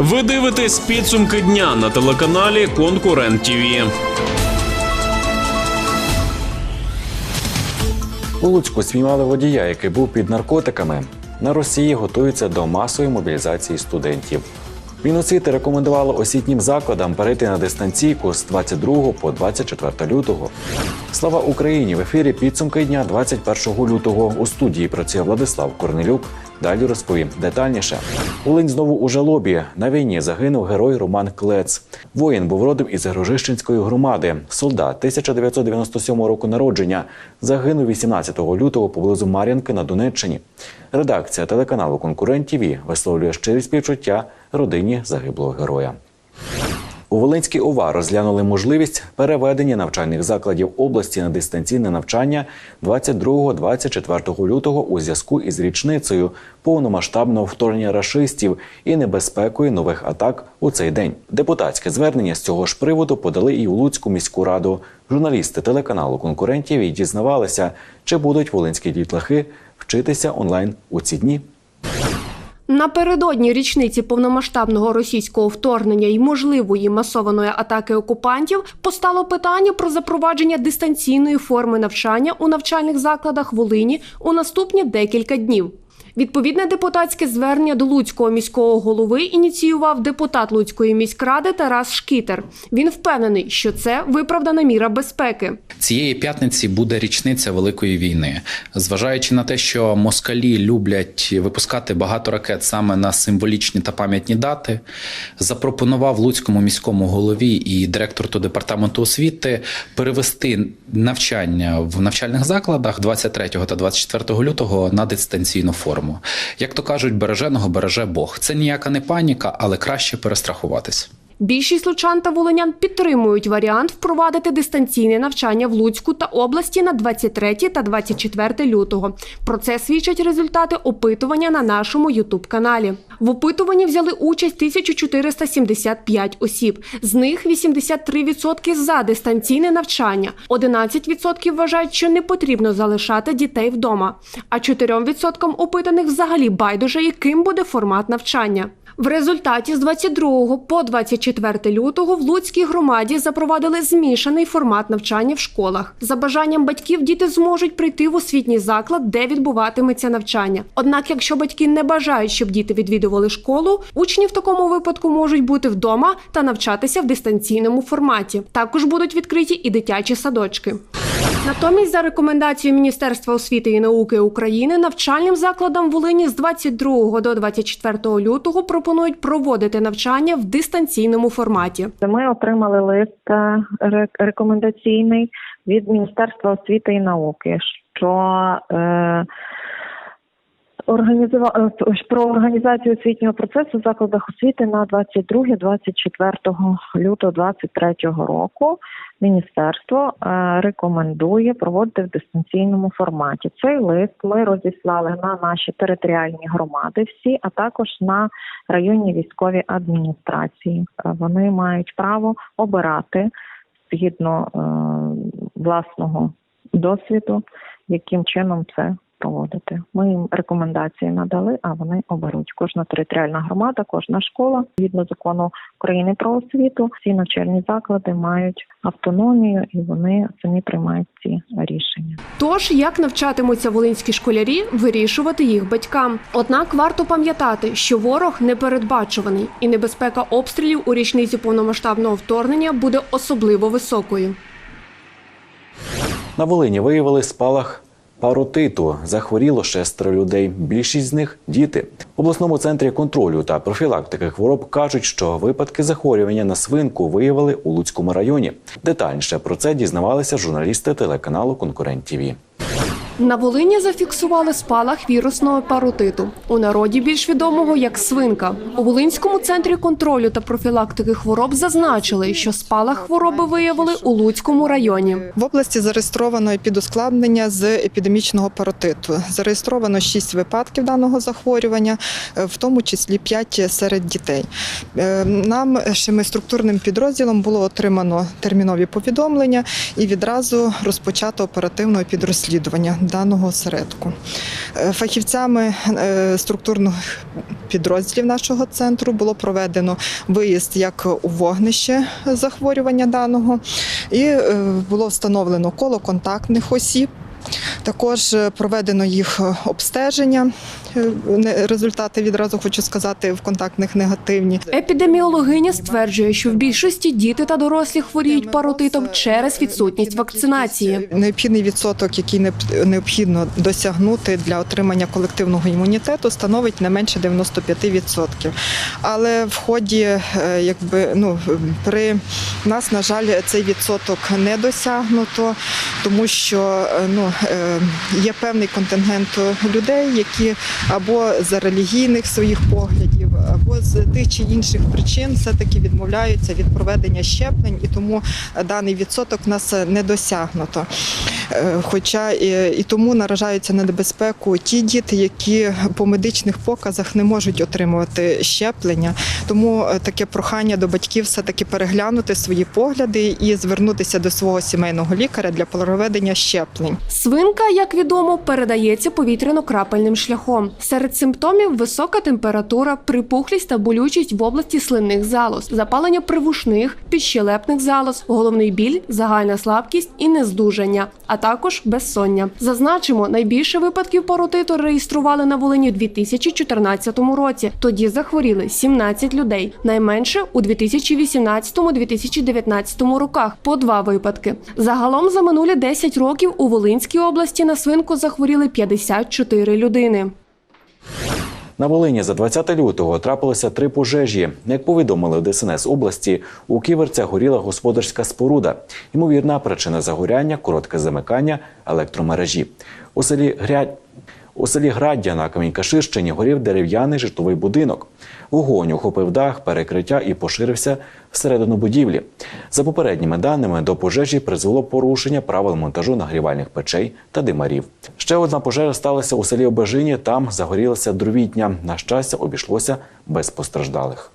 Ви дивитесь підсумки дня на телеканалі Конкурент ТІВІ. У Луцьку спіймали водія, який був під наркотиками. На Росії готуються до масової мобілізації студентів. Міносвіти рекомендувало освітнім закладам перейти на дистанційку з 22 по 24 лютого. Слава Україні! В ефірі підсумки дня 21 лютого. У студії працює Владислав Корнелюк. Далі розповім детальніше. Волинь знову у жалобі. На війні загинув герой Роман Клец. Воїн був родом із Грожищенської громади. Солдат 1997 року народження. Загинув 18 лютого поблизу Мар'янки на Донеччині. Редакція телеканалу Конкурент ТІВІ висловлює щирі співчуття родині загиблого героя. У Волинській ОВА розглянули можливість переведення навчальних закладів області на дистанційне навчання 22-24 лютого у зв'язку із річницею повномасштабного вторгнення рашистів і небезпекою нових атак у цей день. Депутатське звернення з цього ж приводу подали і у Луцьку міську раду. Журналісти телеканалу конкурентів і дізнавалися, чи будуть волинські дітлахи вчитися онлайн у ці дні. Напередодні річниці повномасштабного російського вторгнення і можливої масованої атаки окупантів постало питання про запровадження дистанційної форми навчання у навчальних закладах Волині у наступні декілька днів. Відповідне депутатське звернення до Луцького міського голови ініціював депутат Луцької міськради Тарас Шкітер. Він впевнений, що це виправдана міра безпеки. Цієї п'ятниці буде річниця Великої війни. Зважаючи на те, що москалі люблять випускати багато ракет саме на символічні та пам'ятні дати, запропонував Луцькому міському голові і директору департаменту освіти перевести навчання в навчальних закладах 23 та 24 лютого на дистанційну форму. Як то кажуть, береженого береже Бог. Це ніяка не паніка, але краще перестрахуватись. Більшість лучан та волинян підтримують варіант впровадити дистанційне навчання в Луцьку та області на 23 та 24 лютого. Про це свідчать результати опитування на нашому Ютуб-каналі. В опитуванні взяли участь 1475 осіб. З них 83% за дистанційне навчання, 11% вважають, що не потрібно залишати дітей вдома, а 4% опитаних взагалі байдуже, яким буде формат навчання. В результаті з 22 по 24 лютого в Луцькій громаді запровадили змішаний формат навчання в школах. За бажанням батьків діти зможуть прийти в освітній заклад, де відбуватиметься навчання. Однак, якщо батьки не бажають, щоб діти відвідували школу, учні в такому випадку можуть бути вдома та навчатися в дистанційному форматі. Також будуть відкриті і дитячі садочки. Натомість, за рекомендацією Міністерства освіти і науки України, навчальним закладам Волині з 22 до 24 лютого пропонують проводити навчання в дистанційному форматі. Ми отримали лист е, рекомендаційний від Міністерства освіти і науки, що е, організува... е, про організацію освітнього процесу в закладах освіти на 22-24 лютого 2023 року. Міністерство е, рекомендує проводити в дистанційному форматі. Цей лист ми розіслали на наші територіальні громади всі, а також на районні військові адміністрації. Е, Вони мають право обирати згідно власного досвіду, яким чином це проводити. Ми їм рекомендації надали, а вони оберуть. Кожна територіальна громада, кожна школа, згідно закону України про освіту, всі навчальні заклади мають автономію і вони самі приймають ці рішення. Тож, як навчатимуться волинські школярі, вирішувати їх батькам. Однак варто пам'ятати, що ворог непередбачуваний, і небезпека обстрілів у річницю повномасштабного вторгнення буде особливо високою. На Волині виявили спалах паротиту. Захворіло шестеро людей. Більшість з них діти. В обласному центрі контролю та профілактики хвороб кажуть, що випадки захворювання на свинку виявили у Луцькому районі. Детальніше про це дізнавалися журналісти телеканалу Конкурент ТІВІ. На Волині зафіксували спалах вірусного паротиту, у народі більш відомого як свинка. У Волинському центрі контролю та профілактики хвороб зазначили, що спалах хвороби виявили у Луцькому районі. В області зареєстровано підускладнення з епідемічного паротиту. Зареєстровано 6 випадків даного захворювання, е, в тому числі 5 серед дітей. Е, Нам шими структурним підрозділом було отримано термінові повідомлення і відразу розпочато оперативне підрозслідування даного осередку. Е, Фахівцями структурних підрозділів нашого центру було проведено виїзд як у вогнище захворювання даного, і е, було встановлено коло контактних осіб. Також е, проведено їх е, обстеження. Е, Результати відразу хочу сказати в контактних негативні. Епідеміологиня стверджує, що в більшості діти та дорослі хворіють паротитом через відсутність вакцинації. Необхідний відсоток, який необ- необхідно досягнути для отримання колективного імунітету, становить не менше 95%. Але в ході, якби ну при нас, на жаль, цей відсоток не досягнуто, тому що ну є певний контингент людей, які або за релігійних своїх поглядів, або з тих чи інших причин все-таки відмовляються від проведення щеплень, і тому даний відсоток в нас не досягнуто. Е, Хоча і, і тому наражаються на небезпеку ті діти, які по медичних показах не можуть отримувати щеплення. Тому е, таке прохання до батьків все таки переглянути свої погляди і звернутися до свого сімейного лікаря для проведення щеплень. Свинка, як відомо, передається повітряно-крапельним шляхом. Серед симптомів висока температура, припухлість та болючість в області слинних залоз, запалення привушних, підщелепних залоз, головний біль, загальна слабкість і нездужання, а також безсоння. Зазначимо, найбільше випадків паротиту реєстрували на Волині у 2014 році. Тоді захворіли 17 людей, найменше у 2018-2019 роках по два випадки. Загалом за минулі 10 років у Волинській області на свинку захворіли 54 людини. На Волині за 20 лютого трапилося три пожежі. Як повідомили в ДСНС області, у Ківерцях горіла господарська споруда. Ймовірна причина загоряння коротке замикання електромережі. У селі Грядь. У селі Граддя на Камінькаширщині горів дерев'яний житловий будинок. Вогонь охопив дах, перекриття і поширився всередину будівлі. За попередніми даними, до пожежі призвело порушення правил монтажу нагрівальних печей та димарів. Ще одна пожежа сталася у селі Обежині. Там загорілася дровітня. На щастя, обійшлося без постраждалих.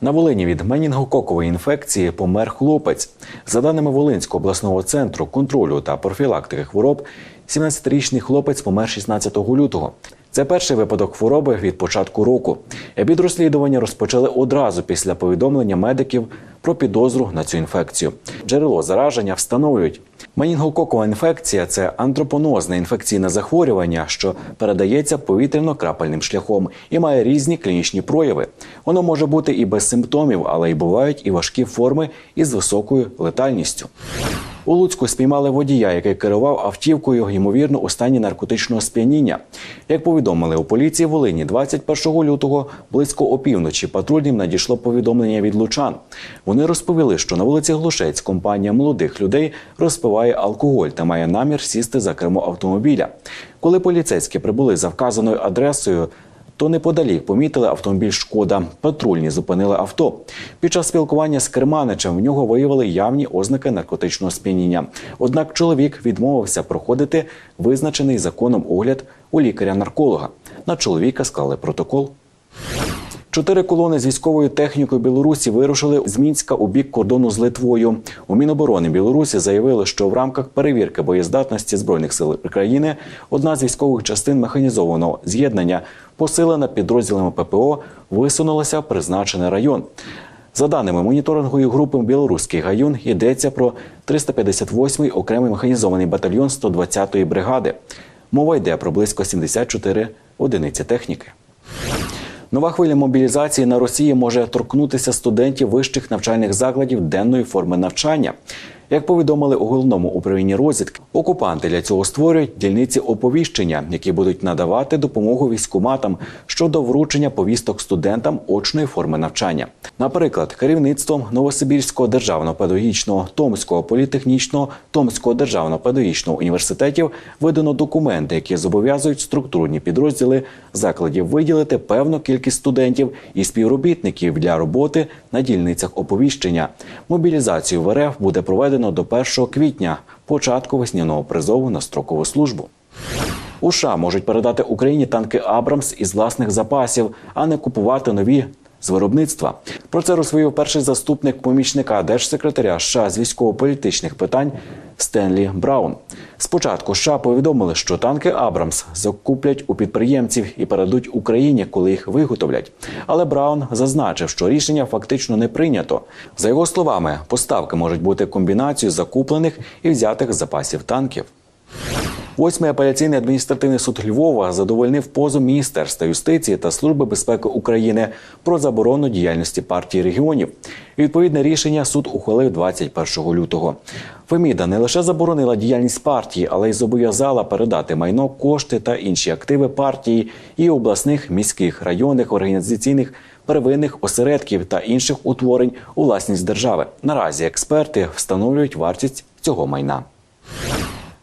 На Волині від менінгококової інфекції помер хлопець. За даними Волинського обласного центру контролю та профілактики хвороб, 17-річний хлопець помер 16 лютого. Це перший випадок хвороби від початку року. Епідрозслідування розпочали одразу після повідомлення медиків про підозру на цю інфекцію. Джерело зараження встановлюють. Менінгококова інфекція це антропонозне інфекційне захворювання, що передається повітряно-крапельним шляхом і має різні клінічні прояви. Воно може бути і без симптомів, але й бувають і важкі форми із високою летальністю. У Луцьку спіймали водія, який керував автівкою, ймовірно, у стані наркотичного сп'яніння. Як повідомили у поліції Волині, 21 лютого близько опівночі патрульним надійшло повідомлення від лучан. Вони розповіли, що на вулиці Глушець компанія молодих людей розпиває алкоголь та має намір сісти за кермо автомобіля. Коли поліцейські прибули за вказаною адресою, то неподалік помітили автомобіль Шкода. Патрульні зупинили авто. Під час спілкування з керманичем в нього виявили явні ознаки наркотичного сп'яніння. Однак чоловік відмовився проходити визначений законом огляд у лікаря-нарколога. На чоловіка склали протокол. Чотири колони з військовою технікою Білорусі вирушили з Мінська у бік кордону з Литвою. У Міноборони Білорусі заявили, що в рамках перевірки боєздатності збройних сил України одна з військових частин механізованого з'єднання, посилена підрозділами ППО, висунулася в призначений район. За даними моніторингової групи Білоруський гаюн, йдеться про 358-й окремий механізований батальйон 120-ї бригади. Мова йде про близько 74 одиниці техніки. Нова хвиля мобілізації на Росії може торкнутися студентів вищих навчальних закладів денної форми навчання. Як повідомили у головному управлінні розвідки, окупанти для цього створюють дільниці оповіщення, які будуть надавати допомогу військоматам щодо вручення повісток студентам очної форми навчання. Наприклад, керівництвом Новосибірського державного педагогічного Томського політехнічного Томського державного педагогічного університетів видано документи, які зобов'язують структурні підрозділи закладів виділити певну кількість студентів і співробітників для роботи на дільницях оповіщення. Мобілізацію в РФ буде проведено до 1 квітня, початку весняного призову на строкову службу. У США можуть передати Україні танки Абрамс із власних запасів, а не купувати нові з виробництва. Про це розповів перший заступник помічника держсекретаря США з військово-політичних питань Стенлі Браун. Спочатку США повідомили, що танки Абрамс закуплять у підприємців і передадуть Україні, коли їх виготовлять. Але Браун зазначив, що рішення фактично не прийнято. За його словами, поставки можуть бути комбінацією закуплених і взятих запасів танків. Восьмий апеляційний адміністративний суд Львова задовольнив позов Міністерства юстиції та Служби безпеки України про заборону діяльності партії регіонів. Відповідне рішення суд ухвалив 21 лютого. Феміда не лише заборонила діяльність партії, але й зобов'язала передати майно, кошти та інші активи партії і обласних, міських, районних організаційних первинних осередків та інших утворень у власність держави. Наразі експерти встановлюють вартість цього майна.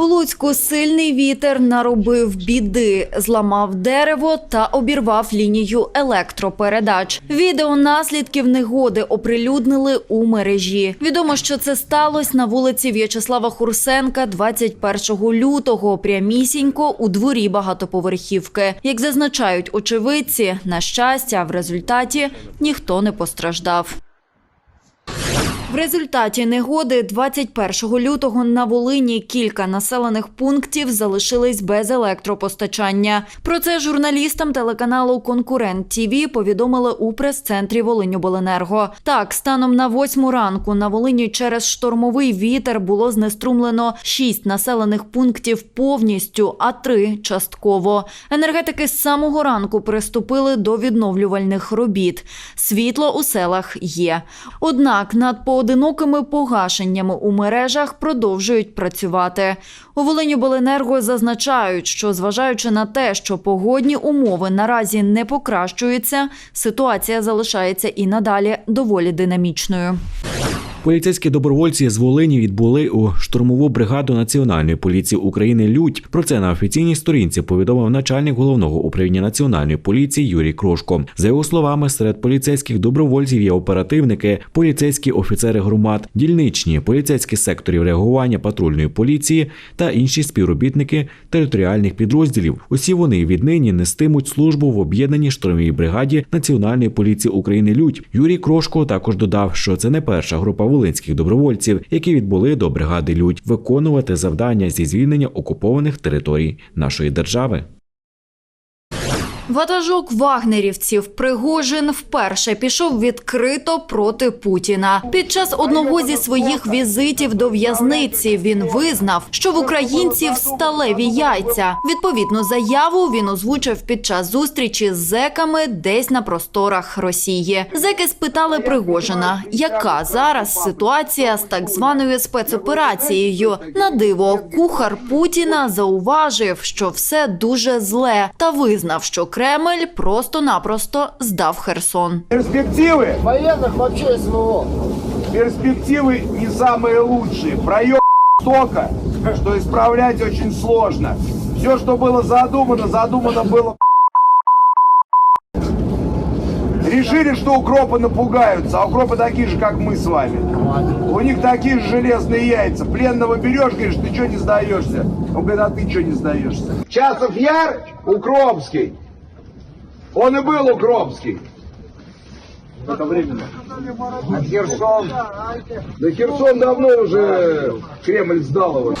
У Луцьку сильний вітер наробив біди, зламав дерево та обірвав лінію електропередач. Відео наслідків негоди оприлюднили у мережі. Відомо, що це сталося на вулиці В'ячеслава Хурсенка 21 лютого, прямісінько у дворі багатоповерхівки. Як зазначають очевидці, на щастя, в результаті ніхто не постраждав. В результаті негоди 21 лютого на Волині кілька населених пунктів залишились без електропостачання. Про це журналістам телеканалу Конкурент ТІВІ повідомили у прес-центрі Волиньобленерго. Так, станом на восьму ранку на Волині через штормовий вітер було знеструмлено шість населених пунктів повністю, а три частково. Енергетики з самого ранку приступили до відновлювальних робіт. Світло у селах є. Однак над поодинокими погашеннями у мережах продовжують працювати. У Волинюбленерго зазначають, що зважаючи на те, що погодні умови наразі не покращуються, ситуація залишається і надалі доволі динамічною. Поліцейські добровольці з Волині відбули у штурмову бригаду Національної поліції України Лють. Про це на офіційній сторінці повідомив начальник головного управління національної поліції Юрій Крошко. За його словами, серед поліцейських добровольців є оперативники, поліцейські офіцери громад, дільничні, поліцейські секторів реагування патрульної поліції та інші співробітники територіальних підрозділів. Усі вони віднині нестимуть службу в об'єднаній штурмовій бригаді Національної поліції України Лють. Юрій Крошко також додав, що це не перша група волинських добровольців, які відбули до бригади Людь виконувати завдання зі звільнення окупованих територій нашої держави. Ватажок вагнерівців Пригожин вперше пішов відкрито проти Путіна. Під час одного зі своїх візитів до в'язниці він визнав, що в українців сталеві яйця. Відповідну заяву він озвучив під час зустрічі з зеками десь на просторах Росії. Зеки спитали Пригожина, яка зараз ситуація з так званою спецоперацією. На диво, кухар Путіна зауважив, що все дуже зле, та визнав, що Кремль просто-напросто здав Херсон. Перспективы, Военных вообще СВО. перспективы не самые лучшие. Проем столько, что исправлять очень сложно. Все, что было задумано, задумано было Решили, что укропы напугаются, а укропы такие же, как мы с вами. У них такие же железные яйца. Пленного берешь, говоришь, ты что не сдаешься? Он говорит, а ты что не сдаешься? Часов Яр, Укропский. Он и был Укропский. Это временно. А Херсон? Да Херсон давно уже Кремль сдал его.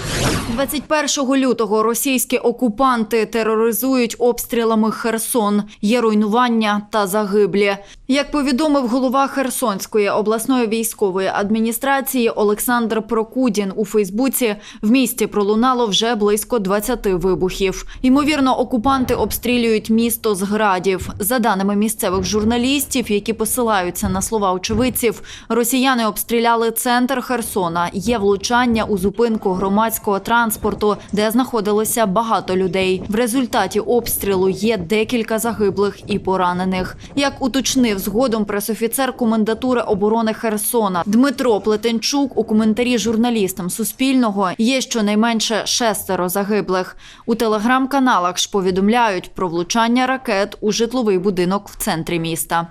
21 лютого російські окупанти тероризують обстрілами Херсон. Є руйнування та загиблі. Як повідомив голова Херсонської обласної військової адміністрації Олександр Прокудін у Фейсбуці, в місті пролунало вже близько 20 вибухів. Ймовірно, окупанти обстрілюють місто з градів. За даними місцевих журналістів, які посилаються на слова очевидців, росіяни обстріляли центр Херсона. Є влучання у зупинку громадського транспорту, де знаходилося багато людей. В результаті обстрілу є декілька загиблих і поранених. Як уточнив згодом пресофіцер комендатури оборони Херсона Дмитро Плетенчук у коментарі журналістам Суспільного є щонайменше шестеро загиблих. У телеграм-каналах ж повідомляють про влучання ракет у житловий будинок в центрі міста.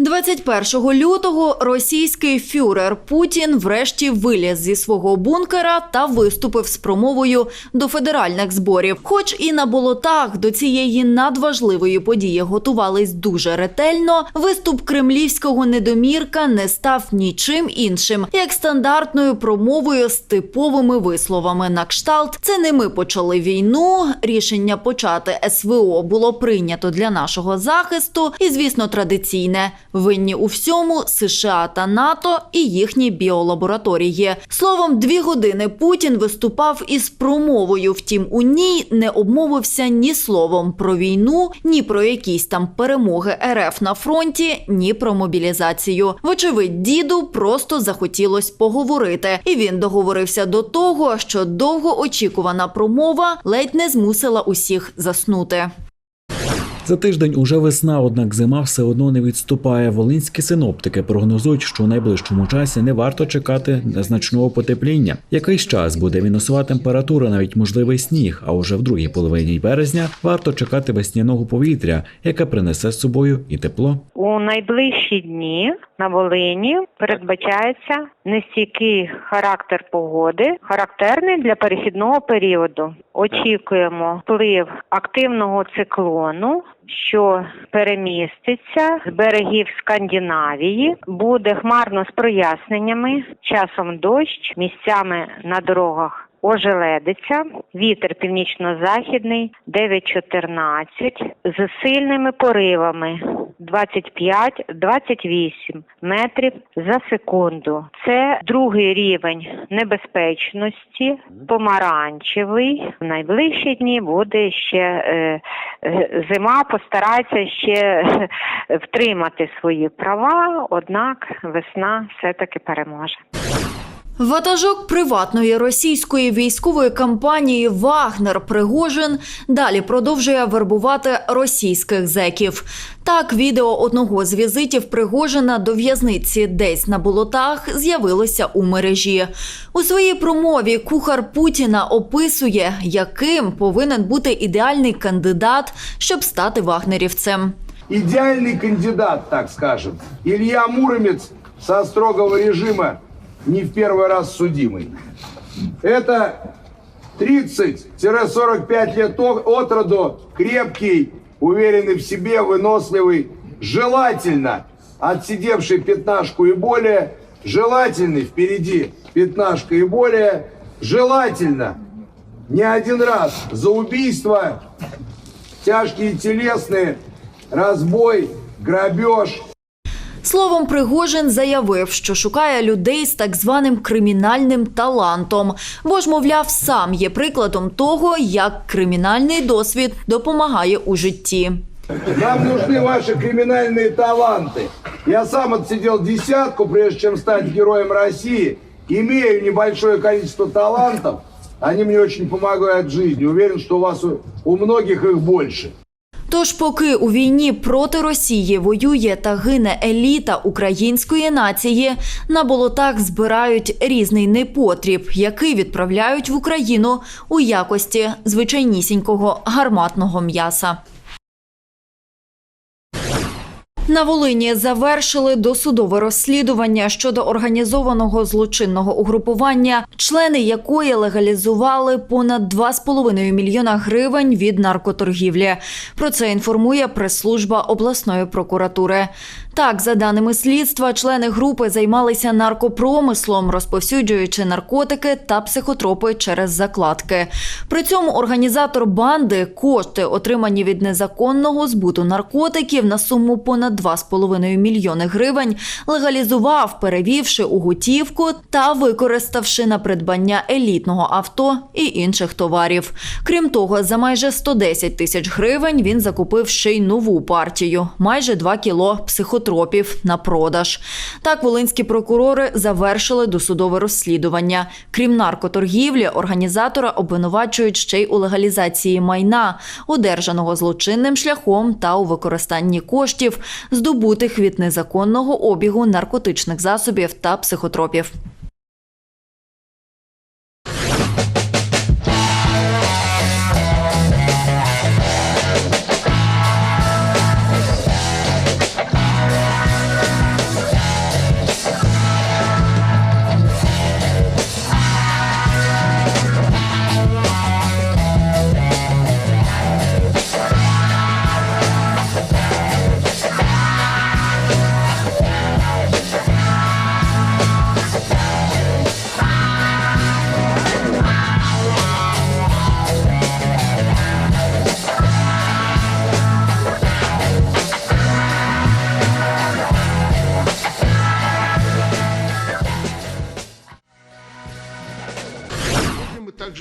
21 лютого російський фюрер Путін врешті виліз зі свого бункера та виступив з промовою до федеральних зборів. Хоч і на болотах до цієї надважливої події готувались дуже ретельно, виступ кремлівського недомірка не став нічим іншим, як стандартною промовою з типовими висловами на кшталт. Це не ми почали війну. Рішення почати СВО було прийнято для нашого захисту, і звісно, традиційне винні у всьому США та НАТО і їхні біолабораторії. Словом, дві години Путін виступав із промовою. Втім, у ній не обмовився ні словом про війну, ні про якісь там перемоги РФ на фронті, ні про мобілізацію. Вочевидь, діду просто захотілось поговорити, і він договорився до того, що довгоочікувана промова ледь не змусила усіх заснути. За тиждень уже весна, однак зима все одно не відступає. Волинські синоптики прогнозують, що у найближчому часі не варто чекати незначного потепління. Якийсь час буде мінусова температура, навіть можливий сніг. А уже в другій половині березня варто чекати весняного повітря, яке принесе з собою і тепло. У найближчі дні на Волині передбачається нестійкий характер погоди, характерний для перехідного періоду. Очікуємо вплив активного циклону, що переміститься з берегів Скандинавії. Буде хмарно з проясненнями, часом дощ, місцями на дорогах. Ожеледиця, вітер північно-західний 9-14 з сильними поривами 25-28 метрів за секунду. Це другий рівень небезпечності, помаранчевий. В найближчі дні буде ще е, е, зима, постарається ще е, втримати свої права, однак весна все-таки переможе. Ватажок приватної російської військової компанії Вагнер Пригожин далі продовжує вербувати російських зеків. Так, відео одного з візитів Пригожина до в'язниці десь на болотах з'явилося у мережі. У своїй промові кухар Путіна описує, яким повинен бути ідеальний кандидат, щоб стати вагнерівцем. Идеальный кандидат, так скажем. Илья Муромец со строгого режима не в первый раз судимый. Это 30-45 лет от роду, крепкий, уверенный в себе, выносливый, желательно отсидевший пятнашку и более, желательный впереди пятнашка и более, желательно не один раз за убийство, тяжкие телесные, разбой, грабеж, Словом, Пригожин заявив, що шукає людей з так званим кримінальним талантом, бо ж, мовляв, сам є прикладом того, як кримінальний досвід допомагає у житті. Нам нужны ваши криминальные таланты. Я сам отсидел десятку, прежде чем стать героем России. Имею небольшое количество талантов. Они мне очень помогают в жизни. Уверен, что у вас у, у многих их больше. Тож, поки у війні проти Росії воює та гине еліта української нації, на болотах збирають різний непотріб, який відправляють в Україну у якості звичайнісінького гарматного м'яса. На Волині завершили досудове розслідування щодо організованого злочинного угрупування, члени якої легалізували понад 2,5 мільйона гривень від наркоторгівлі. Про це інформує прес-служба обласної прокуратури. Так, за даними слідства, члени групи займалися наркопромислом, розповсюджуючи наркотики та психотропи через закладки. При цьому організатор банди кошти, отримані від незаконного збуту наркотиків на суму понад 2,5 мільйони гривень, легалізував, перевівши у готівку та використавши на придбання елітного авто і інших товарів. Крім того, за майже 110 тисяч гривень він закупив ще й нову партію майже 2 кіло психотропів на продаж. Так, волинські прокурори завершили досудове розслідування. Крім наркоторгівлі, організатора обвинувачують ще й у легалізації майна, одержаного злочинним шляхом та у використанні коштів, здобутих від незаконного обігу наркотичних засобів та психотропів.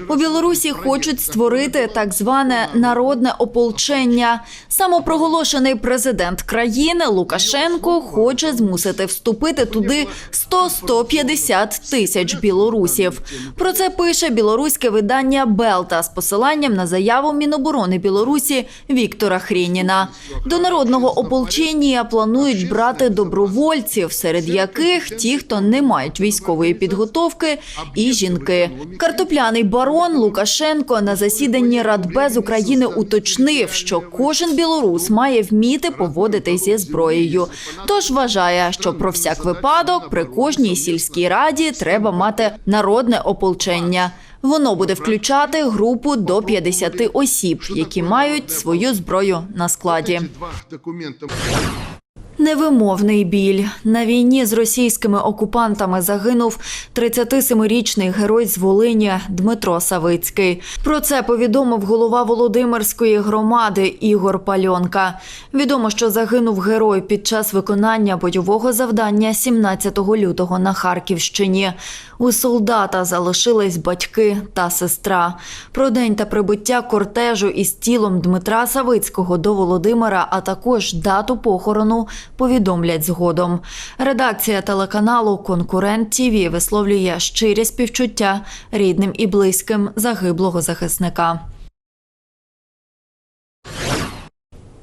У Білорусі хочуть створити так зване народне ополчення. Самопроголошений президент країни Лукашенко хоче змусити вступити туди 100-150 тисяч білорусів. Про це пише білоруське видання Белта з посиланням на заяву Міноборони Білорусі Віктора Хрініна. До народного ополчення планують брати добровольців, серед яких ті, хто не мають військової підготовки, і жінки. Картопляний барон Лукашенко на засіданні Радбез України уточнив, що кожен білорус має вміти поводитись зі зброєю. Тож вважає, що про всяк випадок при кожній сільській раді треба мати народне ополчення. Воно буде включати групу до 50 осіб, які мають свою зброю на складі. Невимовний біль на війні з російськими окупантами загинув 37-річний герой з Волині Дмитро Савицький. Про це повідомив голова Володимирської громади Ігор Пальонка. Відомо, що загинув герой під час виконання бойового завдання 17 лютого на Харківщині. У солдата залишились батьки та сестра. Про день та прибуття кортежу із тілом Дмитра Савицького до Володимира, а також дату похорону повідомлять згодом. Редакція телеканалу Конкурент ТІВІ висловлює щирі співчуття рідним і близьким загиблого захисника.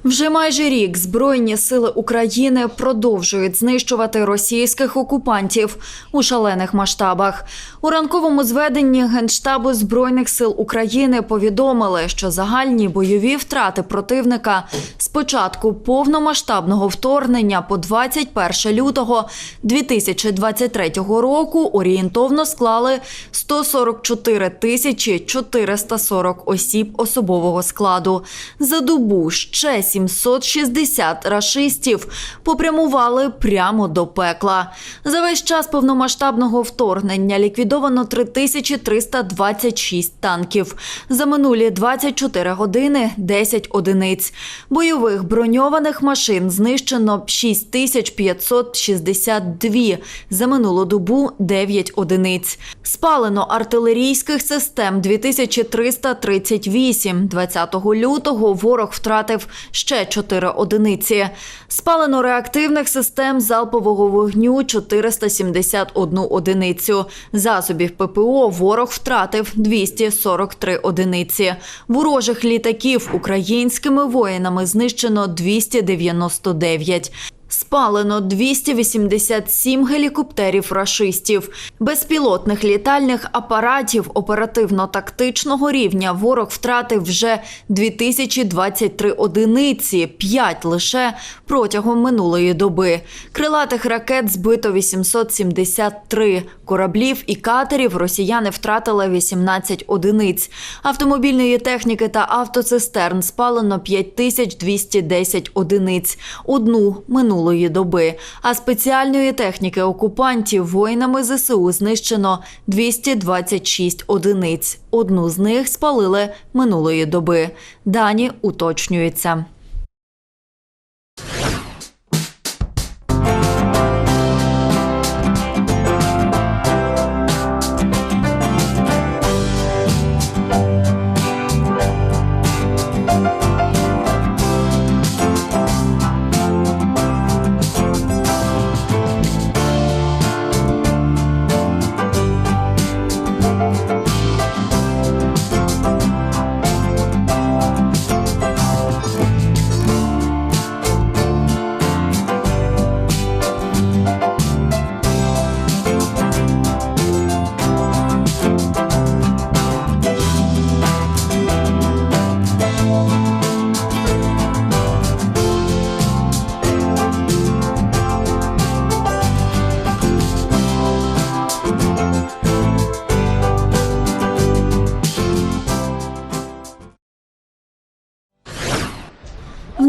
Вже майже рік Збройні сили України продовжують знищувати російських окупантів у шалених масштабах. У ранковому зведенні Генштабу Збройних сил України повідомили, що загальні бойові втрати противника з початку повномасштабного вторгнення по 21 лютого 2023 року орієнтовно склали 144 тисячі 440 осіб особового складу. За добу ще 760 рашистів попрямували прямо до пекла. За весь час повномасштабного вторгнення ліквідовано 3326 танків. За минулі 24 години 10 одиниць. Бойових броньованих машин знищено 6562. За минулу добу 9 одиниць. Спалено артилерійських систем 2338. 20 лютого ворог втратив ще 4 одиниці. Спалено реактивних систем залпового вогню 471 одиницю. Засобів ППО ворог втратив 243 одиниці. Ворожих літаків українськими воїнами знищено 299. Спалено 287 гелікоптерів рашистів. Безпілотних літальних апаратів оперативно-тактичного рівня ворог втратив вже 2023 одиниці, 5 лише протягом минулої доби. Крилатих ракет збито 873. Кораблів і катерів росіяни втратили 18 одиниць. Автомобільної техніки та автоцистерн спалено 5210 одиниць. Одну минулої доби. А спеціальної техніки окупантів воїнами ЗСУ знищено 226 одиниць. Одну з них спалили минулої доби. Дані уточнюються.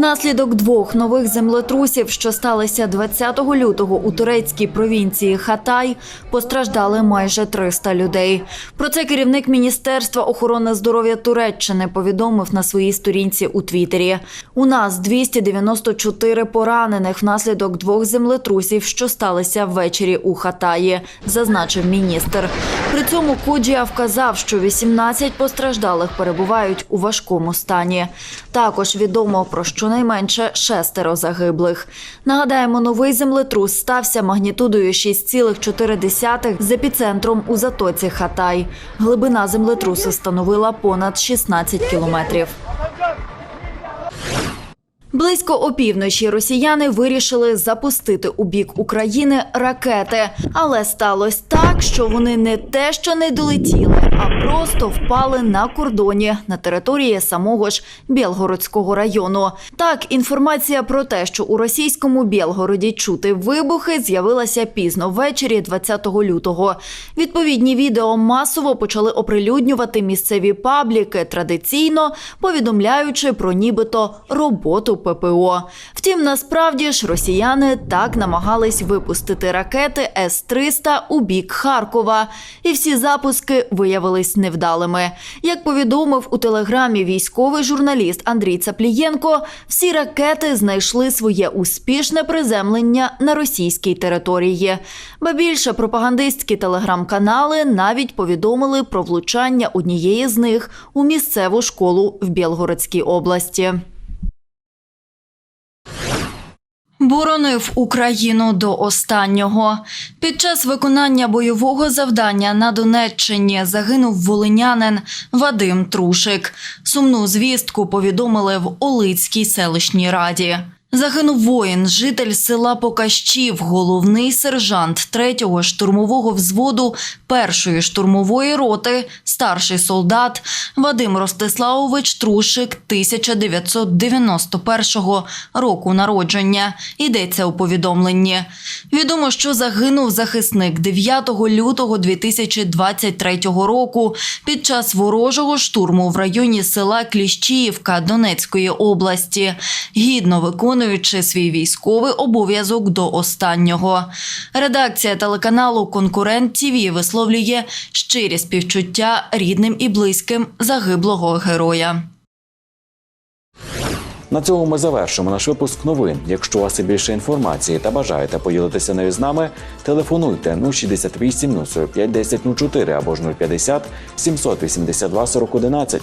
Внаслідок двох нових землетрусів, що сталися 20 лютого у турецькій провінції Хатай, постраждали майже 300 людей. Про це керівник Міністерства охорони здоров'я Туреччини повідомив на своїй сторінці у Твіттері. У нас 294 поранених внаслідок двох землетрусів, що сталися ввечері у Хатаї, зазначив міністр. При цьому Куджія вказав, що 18 постраждалих перебувають у важкому стані. Також відомо про щонайменше шестеро загиблих. Нагадаємо, новий землетрус стався магнітудою 6,4 з епіцентром у затоці Хатай. Глибина землетрусу становила понад 16 кілометрів. Близько опівночі росіяни вирішили запустити у бік України ракети, але сталося так, що вони не те, що не долетіли, а просто впали на кордоні на території самого ж Білгородського району. Так, інформація про те, що у російському Білгороді чути вибухи, з'явилася пізно ввечері 20 лютого. Відповідні відео масово почали оприлюднювати місцеві пабліки, традиційно повідомляючи про нібито роботу ППО. Втім, насправді ж росіяни так намагались випустити ракети С-300 у бік Харкова, і всі запуски виявились невдалими. Як повідомив у телеграмі військовий журналіст Андрій Цаплієнко, всі ракети знайшли своє успішне приземлення на російській території. Ба більше пропагандистські телеграм-канали навіть повідомили про влучання однієї з них у місцеву школу в Білгородській області. Боронив Україну до останнього. Під час виконання бойового завдання на Донеччині загинув волинянин Вадим Трушик. Сумну звістку повідомили в Олицькій селищній раді. Загинув воїн, житель села Покащів, головний сержант 3-го штурмового взводу першої штурмової роти, старший солдат Вадим Ростиславович Трушик 1991 року народження. Йдеться у повідомленні. Відомо, що загинув захисник 9 лютого 2023 року під час ворожого штурму в районі села Кліщіївка Донецької області, гідно виконуючи свій військовий обов'язок до останнього. Редакція телеканалу Конкурент ТІВІ висловлює щирі співчуття рідним і близьким загиблого героя. На цьому ми завершимо наш випуск новин. Якщо у вас є більше інформації та бажаєте поділитися нею з нами, телефонуйте 068 045 1004 або ж 050 782 40 11.